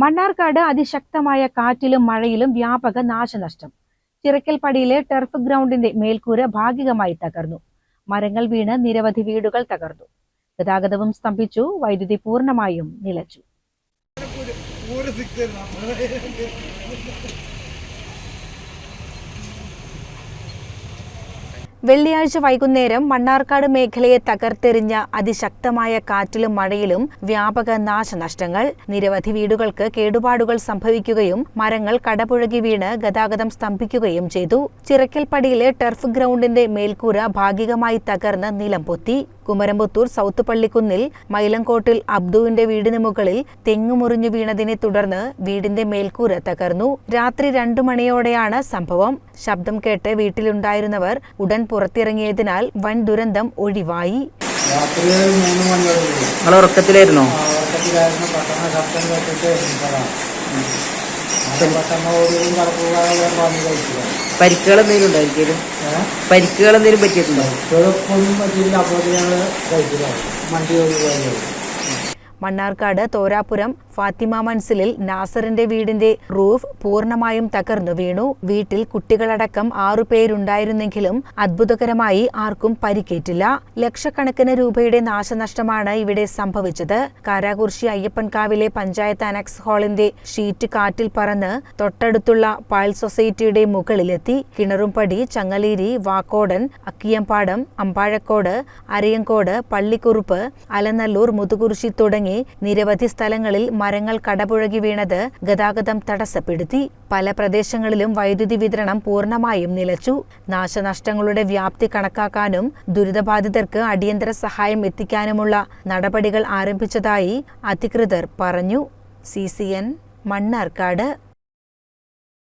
മണ്ണാർക്കാട് അതിശക്തമായ കാറ്റിലും മഴയിലും വ്യാപക നാശനഷ്ടം. ചിറക്കൽപ്പടിയിലെ ടെർഫ് ഗ്രൗണ്ടിന്റെ മേൽക്കൂര ഭാഗികമായി തകർന്നു. മരങ്ങൾ വീണ് നിരവധി വീടുകൾ തകർന്നു. ഗതാഗതവും സ്തംഭിച്ചു. വൈദ്യുതി പൂർണമായും നിലച്ചു. വെള്ളിയാഴ്ച വൈകുന്നേരം മണ്ണാർക്കാട് മേഖലയെ തകർത്തെറിഞ്ഞ അതിശക്തമായ കാറ്റിലും മഴയിലും വ്യാപക നാശനഷ്ടങ്ങൾ. നിരവധി വീടുകൾക്ക് കേടുപാടുകൾ സംഭവിക്കുകയും മരങ്ങൾ കടപുഴകി വീണ് ഗതാഗതം സ്തംഭിക്കുകയും ചെയ്തു. ചിറക്കൽപ്പടിയിലെ ടർഫ് ഗ്രൗണ്ടിന്റെ മേൽക്കൂര ഭാഗികമായി തകർന്ന് നിലം പൊത്തി കുമരമ്പത്തൂർ സൗത്ത് പള്ളിക്കുന്നിൽ മൈലങ്കോട്ടിൽ അബ്ദുവിന്റെ വീടിന് മുകളിൽ തെങ്ങുമുറിഞ്ഞു വീണതിനെ തുടർന്ന് വീടിന്റെ മേൽക്കൂര തകർന്നു. രാത്രി രണ്ടു മണിയോടെയാണ് സംഭവം. ശബ്ദം കേട്ട് വീട്ടിലുണ്ടായിരുന്നവർ ഉടൻ പുറത്തിറങ്ങിയതിനാൽ വൻ ദുരന്തം ഒഴിവായി. ഉറക്കത്തിലായിരുന്നോ? ഉറക്കത്തിലായിരുന്നു. പെട്ടെന്ന് ശബ്ദം കേട്ടിട്ട് പരിക്കുകൾ എന്തെങ്കിലും ഉണ്ടായിരിക്കും പരിക്കുകൾ എന്തെങ്കിലും പറ്റിയിട്ടുണ്ടോ? ചെറുപ്പൊന്നും പറ്റിയില്ല അപ്പോൾ ഞങ്ങൾ വണ്ടി മണ്ണാർക്കാട് തോരാപുരം ഫാത്തിമ മൻസിലിൽ നാസറിന്റെ വീടിന്റെ റൂഫ് പൂർണമായും തകർന്നു വീണു. വീട്ടിൽ കുട്ടികളടക്കം ആറുപേരുണ്ടായിരുന്നെങ്കിലും അത്ഭുതകരമായി ആർക്കും പരിക്കേറ്റില്ല. ലക്ഷക്കണക്കിന് രൂപയുടെ നാശനഷ്ടമാണ് ഇവിടെ സംഭവിച്ചത്. കാരാകുർശി അയ്യപ്പൻകാവിലെ പഞ്ചായത്ത് അനക്സ് ഹാളിന്റെ ഷീറ്റ് കാറ്റിൽ പറന്ന് തൊട്ടടുത്തുള്ള പാൽ സൊസൈറ്റിയുടെ മുകളിലെത്തി. കിണറുംപടി ചങ്ങലേരി വാക്കോടൻ അക്കിയമ്പാടം അമ്പാഴക്കോട് അരയങ്കോട് പള്ളിക്കുറുപ്പ് അലനല്ലൂർ മുതുകുറിശി തുടങ്ങി നിരവധി സ്ഥലങ്ങളിൽ മരങ്ങൾ കടപുഴകി വീണത് ഗതാഗതം തടസ്സപ്പെടുത്തി. പല പ്രദേശങ്ങളിലും വൈദ്യുതി വിതരണം പൂർണമായും നിലച്ചു. നാശനഷ്ടങ്ങളുടെ വ്യാപ്തി കണക്കാക്കാനും ദുരിതബാധിതർക്ക് അടിയന്തര സഹായം എത്തിക്കാനുമുള്ള നടപടികൾ ആരംഭിച്ചതായി അധികൃതർ പറഞ്ഞു. C C N Mannarkkad.